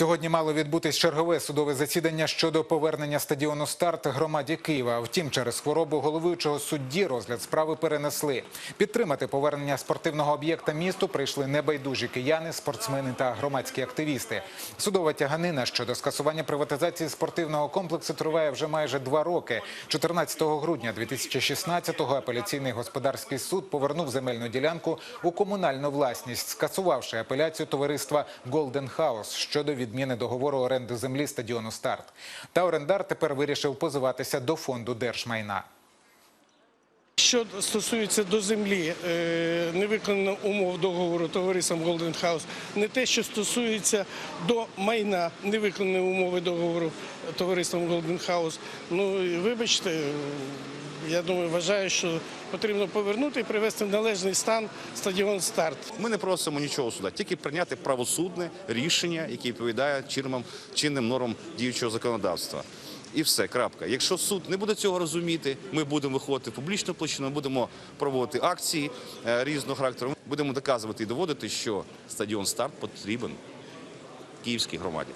Сьогодні мало відбутись чергове судове засідання щодо повернення стадіону старт громаді Києва. Втім, через хворобу головуючого судді розгляд справи перенесли. Підтримати повернення спортивного об'єкта місту прийшли небайдужі кияни, спортсмени та громадські активісти. Судова тяганина щодо скасування приватизації спортивного комплексу триває вже майже два роки. 14 грудня 2016-го апеляційний господарський суд повернув земельну ділянку у комунальну власність, скасувавши апеляцію товариства Golden House щодо відміни договору оренди землі стадіону Старт. Та орендар тепер вирішив позиватися до фонду держмайна. Що стосується до землі, е, не виконано умов договору товариством Golden House, не те, що стосується до майна, не виконані умови договору товариством Golden House. Ну вибачте, я думаю, вважаю, що потрібно повернути і привести в належний стан стадіон старт. Ми не просимо нічого суда, тільки прийняти правосудне рішення, яке відповідає чинним, нормам діючого законодавства. І все, крапка. Якщо суд не буде цього розуміти, ми будемо виходити в публічну площину, будемо проводити акції е, різного характеру. Будемо доказувати і доводити, що стадіон старт потрібен київській громаді.